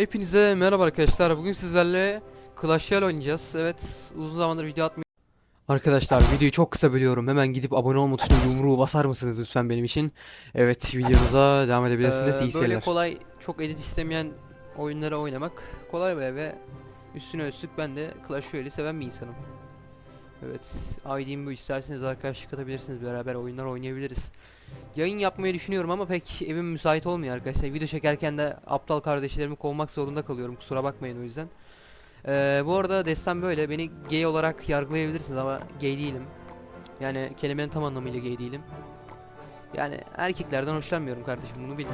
Hepinize merhaba arkadaşlar. Bugün sizlerle Clash Royale oynayacağız. Evet, uzun zamandır video atmıyorum. Arkadaşlar videoyu çok kısa bölüyorum. Hemen gidip abone olma tuşuna yumruğu basar mısınız lütfen benim için? Evet, videomuza devam edebilirsiniz. İyi Ee, böyle seyirler. kolay çok edit istemeyen oyunlara oynamak kolay ve ve üstüne üstlük ben de Clash Royale'i seven bir insanım. Evet, ID'm bu isterseniz arkadaşlık atabilirsiniz beraber oyunlar oynayabiliriz. Yayın yapmayı düşünüyorum ama pek evim müsait olmuyor arkadaşlar. Video çekerken de aptal kardeşlerimi kovmak zorunda kalıyorum. Kusura bakmayın o yüzden. Ee, bu arada destem böyle. Beni gay olarak yargılayabilirsiniz ama gay değilim. Yani kelimenin tam anlamıyla gay değilim. Yani erkeklerden hoşlanmıyorum kardeşim bunu bilin.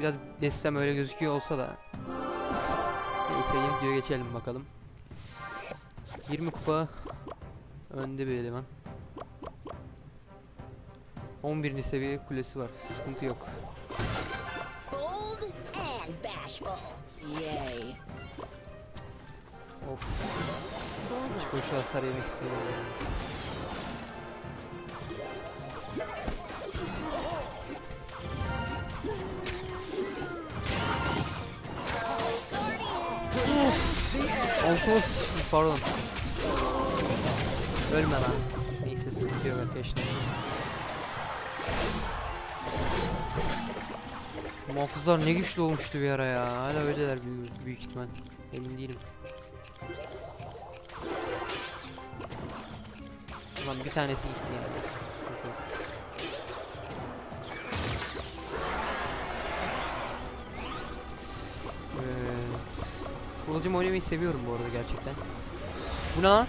Biraz destem öyle gözüküyor olsa da. Neyse videoya geçelim bakalım. 20 kupa önde bir eleman. 11. seviye kulesi var. Sıkıntı yok. Of. Hiç boşa hasar yemek istemiyorum. Of pardon. Ölme lan. Neyse sıkıntı yok arkadaşlar. Muhafızlar ne güçlü olmuştu bir ara ya. Hala öyleler büyük, büyük ihtimal. Emin değilim. Ulan bir tanesi gitti yok. Evet. Oynamayı seviyorum bu arada gerçekten. Bu ne lan?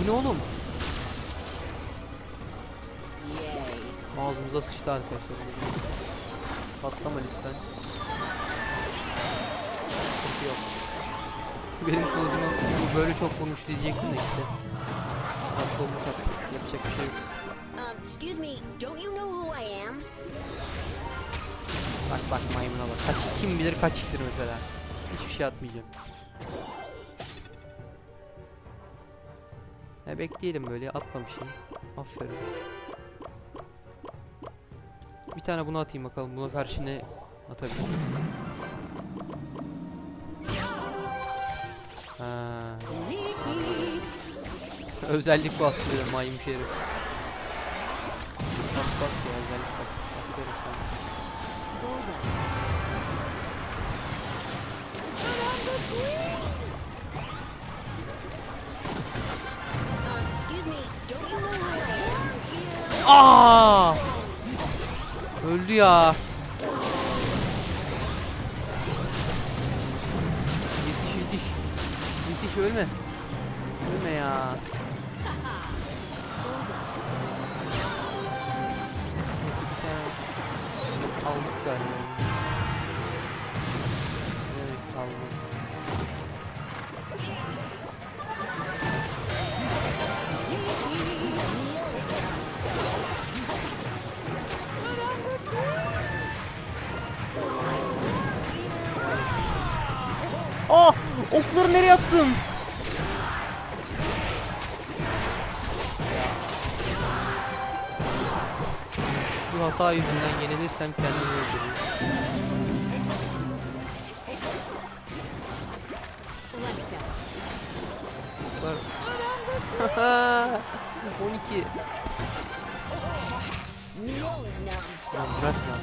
Bu ne oğlum? Ağzımıza sıçtı arkadaşlar. Patlama lütfen. Sıkıntı yok. Benim kılıcıma bu böyle çok vurmuş diyecektim de işte. Haklı olmuş artık. Yapacak bir şey yok. Um, excuse me, don't you know who I am? Bak bak maymuna bak. Kaç, kim bilir kaç iksir mesela. Hiçbir şey atmayacağım. Ya bekleyelim böyle atma bir şey. Aferin. Bir tane bunu atayım bakalım. Buna karşı ne atabilir? Ha. özellik bastırıyor maymun herif. Bas bas ya özellik bas. Aferin sana. Um, Öldü ya. Yetiş yetiş. Yetiş ölme. Ölme ya. Aldık galiba. Evet aldık. Oh! Okları nereye attım? Şu hata yüzünden yenilirsem kendimi öldürürüm. Var. 12. No numbskull. Lan bırak lan.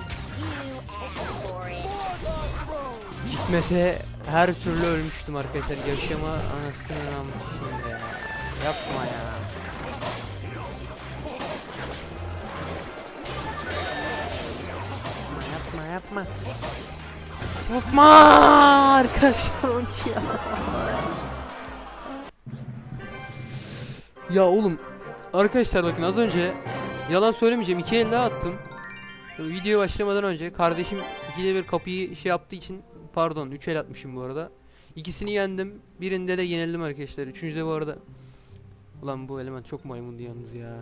Gitmese her türlü ölmüştüm arkadaşlar. Yaşama anasını almışım ya. Yapma ya. Yapma yapma yapma. Yapma arkadaşlar onu ya. Ya oğlum arkadaşlar bakın az önce yalan söylemeyeceğim iki el daha attım. Video başlamadan önce kardeşim ikide bir kapıyı şey yaptığı için pardon 3 el atmışım bu arada. İkisini yendim. Birinde de yenildim arkadaşlar. Üçüncüde bu arada Ulan bu eleman çok maymundu yalnız ya.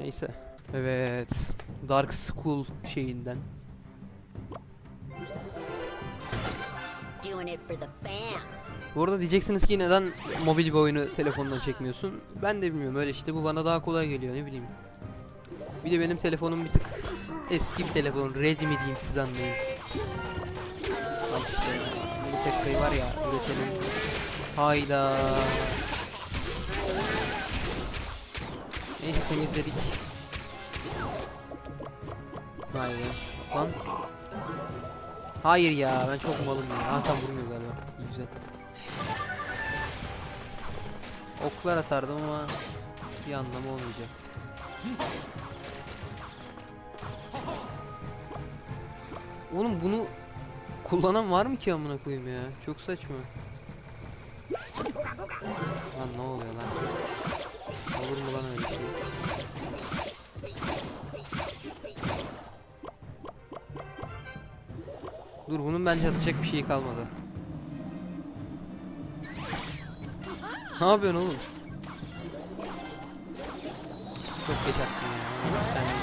Neyse. Evet. Dark School şeyinden. Bu arada diyeceksiniz ki neden mobil bir oyunu telefondan çekmiyorsun? Ben de bilmiyorum öyle işte bu bana daha kolay geliyor ne bileyim. Bir de benim telefonum bir tık Eski bir telefon. Redmi diyeyim siz anlayın. Al işte. Bu tekkayı var ya üretelim. Hayda. Neyse temizledik. Vay be. Lan. Hayır ya ben çok malım ya. Ha tam vurmuyor galiba. İyi güzel. Oklar atardım ama bir anlamı olmayacak. Oğlum bunu kullanan var mı ki amına koyayım ya? Çok saçma. Lan ne oluyor lan? Olur mu lan öyle şey? Dur bunun bence atacak bir şey kalmadı. Ne yapıyorsun oğlum? Çok geç attım ya. Ben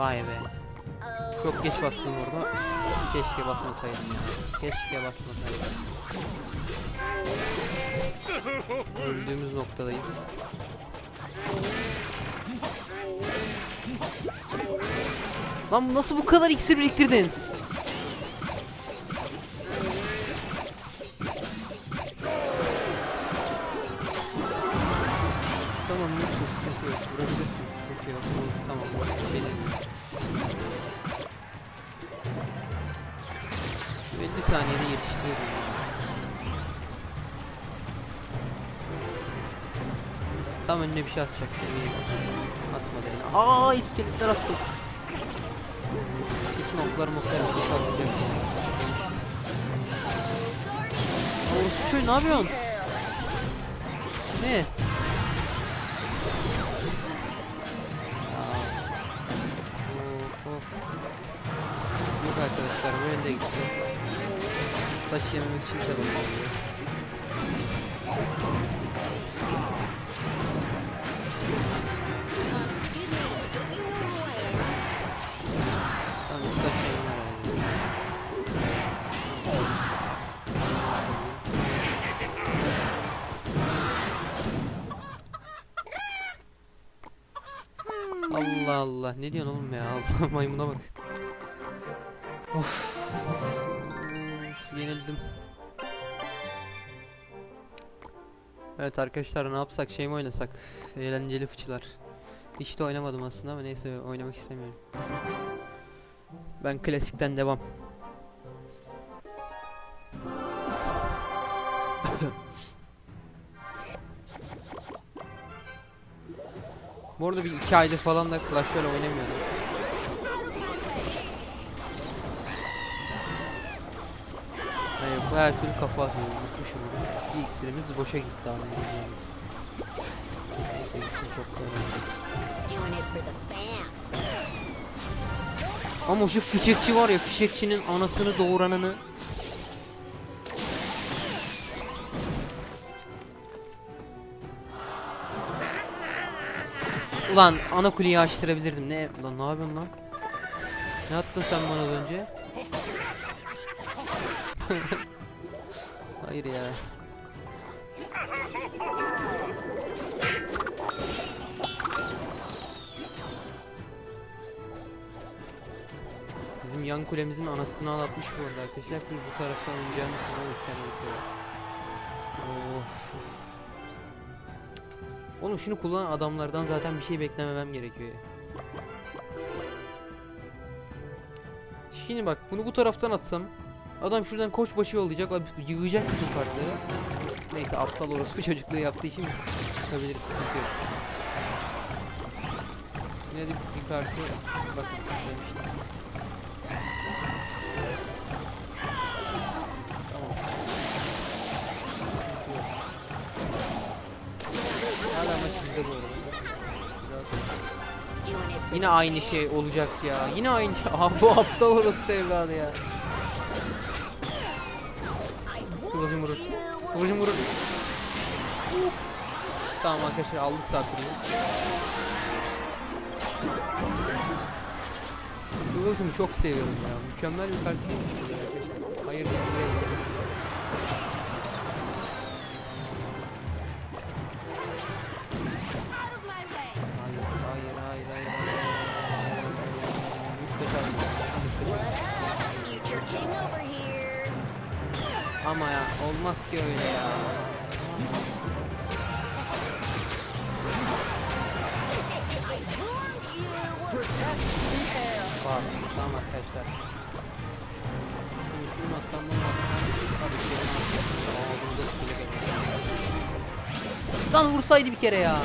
Vay be. Çok geç bastım orada. Keşke basmasaydım ya. Keşke basmasaydım. Öldüğümüz noktadayız. Lan nasıl bu kadar iksir biriktirdin? Tam önüne bir şey atacak eminim. Atmadı yine. Aa iskeletler attım. Kesin oklarım oklarım bir şey atacak. Orası şöyle ne yapıyorsun? Ne? Yok arkadaşlar bu elde gitti. Taş yememek için de bakıyor. Allah ne diyorsun oğlum ya Allah maymuna bak. Of, Yenildim. Evet arkadaşlar ne yapsak şey mi oynasak? Eğlenceli fıçılar. Hiç de oynamadım aslında ama neyse oynamak istemiyorum. Ben klasikten devam. Bu arada bir iki aydır falan da Clash Royale oynamıyordum. Hayır, bu her türlü kafa atıyorum. Unutmuşum bunu. Bir iksirimiz boşa gitti abi. Neyse fam. Ama şu fişekçi var ya fişekçinin anasını doğuranını Ulan ana kuleyi açtırabilirdim. Ne? Lan ne yapıyorsun lan? Ne attın sen bana az önce? Hayır ya. Bizim yan kulemizin anasını ağlatmış bu arada arkadaşlar. Full bu taraftan oynayacağını sana göstermek Oğlum şunu kullanan adamlardan zaten bir şey beklememem gerekiyor. Şimdi bak bunu bu taraftan atsam adam şuradan koçbaşı yollayacak abi yığacak bütün kartları. Neyse aptal orospu çocukluğu yaptığı için tutabiliriz sıkıntı yok. Yine de bir kartı bakın demiştim. Bizde bu arada. Biraz- Yine aynı şey olacak ya. Yine aynı şey. Aha bu aptal orospu evladı ya. Kıvılcım vurur. Kıvılcım vurur. Tamam arkadaşlar aldık. Şu ultimi çok seviyorum ya. Mükemmel bir kart Ama ya olmaz ki öyle ya. Var. Tamam arkadaşlar. Şimdi şunu atsam bunu atsam. Tabii ki ağzımıza sıkılacak. Lan vursaydı bir kere. Ya.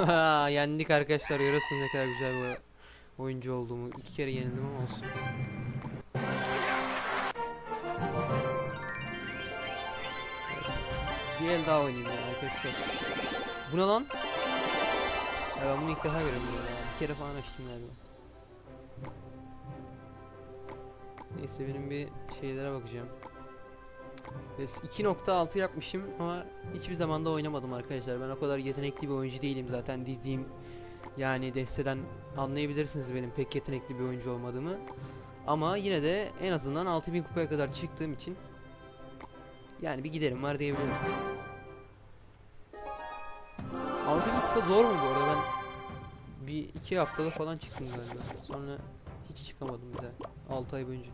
Yendik arkadaşlar görüyorsunuz ne kadar güzel bir oyuncu olduğumu. İki kere yenildim ama olsun. Bir el daha oynayayım ya arkadaşlar. Bu ne lan? Ya ben bunu ilk defa görüyorum ya. Bir kere falan açtım galiba. Neyse benim bir şeylere bakacağım. Biz 2.6 yapmışım ama hiçbir zaman da oynamadım arkadaşlar. Ben o kadar yetenekli bir oyuncu değilim zaten dizdiğim yani desteden anlayabilirsiniz benim pek yetenekli bir oyuncu olmadığımı. Ama yine de en azından 6000 kupaya kadar çıktığım için yani bir giderim var diyebilirim. 6000 kupa zor mu bu arada ben bir iki haftada falan çıktım galiba. Sonra hiç çıkamadım bir daha. 6 ay boyunca.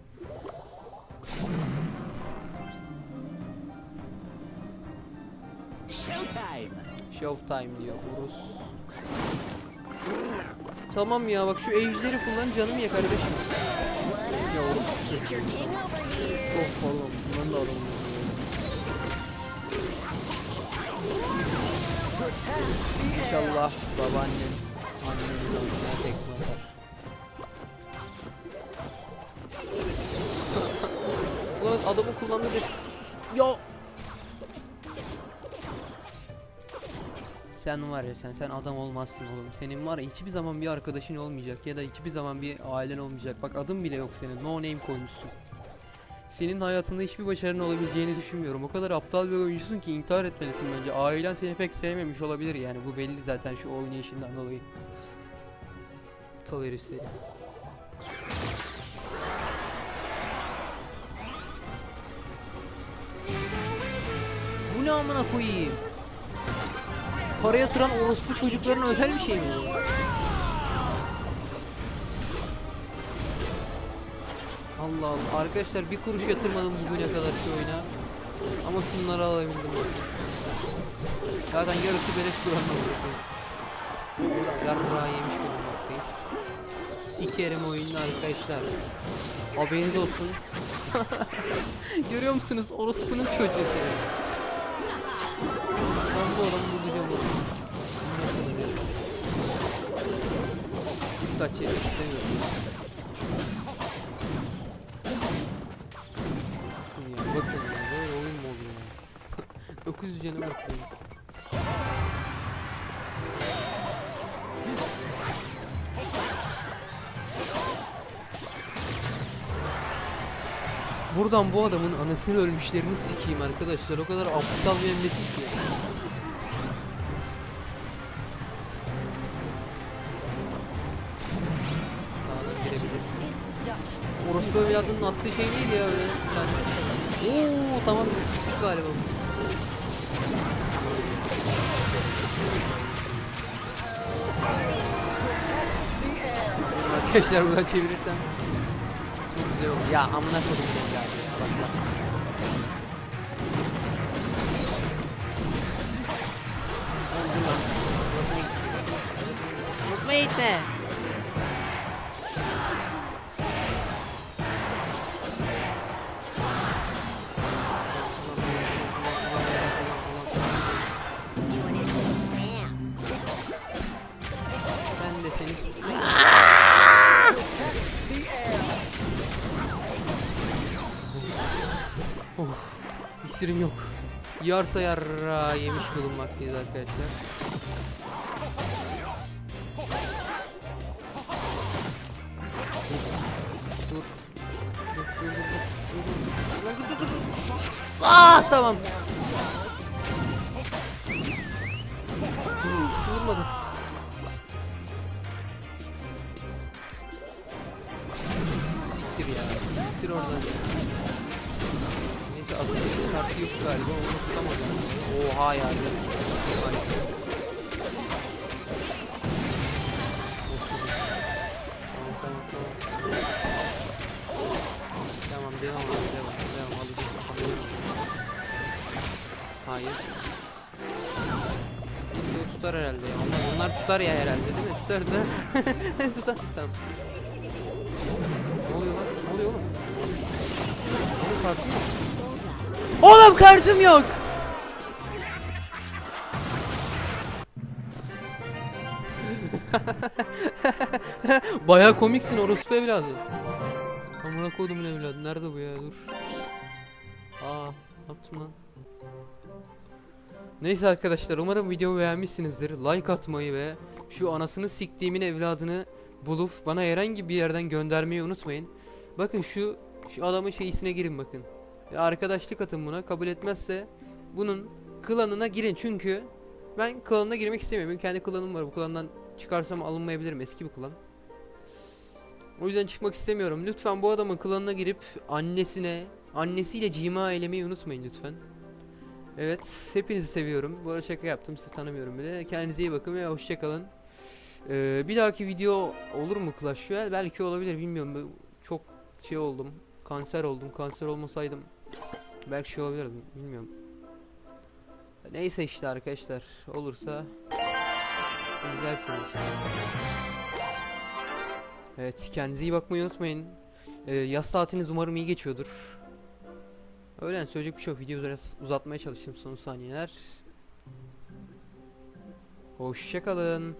Showtime! Showtime diyor Urus. Tamam ya bak şu ejderi kullan canım ya kardeşim. Ya oğlum. Of pardon bundan da adamım. İnşallah babaannen annenin alnına tekme atar. Ulan adamı kullandığı des... Ya! Sen var ya sen sen adam olmazsın oğlum. Senin var ya hiçbir zaman bir arkadaşın olmayacak ya da hiçbir zaman bir ailen olmayacak. Bak adın bile yok senin. No name koymuşsun. Senin hayatında hiçbir başarının olabileceğini düşünmüyorum. O kadar aptal bir oyuncusun ki intihar etmelisin bence. Ailen seni pek sevmemiş olabilir yani. Bu belli zaten şu oynayışından dolayı. Aptal herif. Bu ne amına koyayım? Para yatıran orospu çocukların özel bir şey mi? Allah Allah. Arkadaşlar bir kuruş yatırmadım bugüne kadar şu oyuna. Ama şunları alabildim. Zaten yarısı beleş duranla Yarrağı yemiş bulunmaktayız. Sikerim oyununu arkadaşlar. Haberiniz olsun. Görüyor musunuz? Orospu'nun çocuğu Yemek istemiyorum. Bakın ya bakın ya böyle oyun mu oluyor ya? 900 canı var. Buradan bu adamın anasını ölmüşlerini sikeyim arkadaşlar. O kadar aptal bir emniyet ki. Orospu evladının attığı şey değil ya öyle. Yani. Oo tamam sıktık galiba. Arkadaşlar buradan çevirirsem çok güzel olur. Ya amına kodum seni ya. Bak bak. Unutma gitme. Yarsa yarra yemiş bulunmaktayız arkadaşlar. Dur. Dur, dur, dur, dur, dur, dur. Dur, dur. Ah tamam. Vur- Vurmadı. Siktir ya. Siktir oradan. Neyse atışın şartı yok galiba. Onu tutamadım. Oha ya. Ay. Tamam tamam tamam. Tamam devam devam devam. Devam alacağım. Alacağım. Hayır. Neyse tutar herhalde ya. Onlar, onlar tutar ya herhalde değil mi? Tutar tutar. tutar. Tamam. Ne oluyor lan? Ne oluyor oğlum? Oğlum kartım yok. Oğlum kartım yok. Baya komiksin orospu evladı. Amına koydum evladı. Nerede bu ya? Dur. Aa, yaptım lan? Neyse arkadaşlar umarım videomu beğenmişsinizdir. Like atmayı ve şu anasını siktiğimin evladını bulup bana herhangi bir yerden göndermeyi unutmayın. Bakın şu şu adamın şeysine girin bakın. Arkadaşlık atın buna. Kabul etmezse bunun klanına girin çünkü ben klanına girmek istemiyorum. Kendi klanım var. Bu klandan çıkarsam alınmayabilirim. Eski bir klan. O yüzden çıkmak istemiyorum. Lütfen bu adamın klanına girip annesine, annesiyle cima eylemeyi unutmayın lütfen. Evet, hepinizi seviyorum. Bu arada şaka yaptım, sizi tanımıyorum bile. Kendinize iyi bakın ve hoşçakalın. Ee, bir dahaki video olur mu Clash Royale? Belki olabilir, bilmiyorum. Çok şey oldum, kanser oldum. Kanser olmasaydım belki şey olabilirdim, bilmiyorum. Neyse işte arkadaşlar, olursa izlersiniz. Evet, kendinize iyi bakmayı unutmayın. Ee, yaz tatiliniz umarım iyi geçiyordur. Öyle yani söyleyecek bir şey yok. Videoyu biraz uzatmaya çalıştım son saniyeler. Hoşçakalın.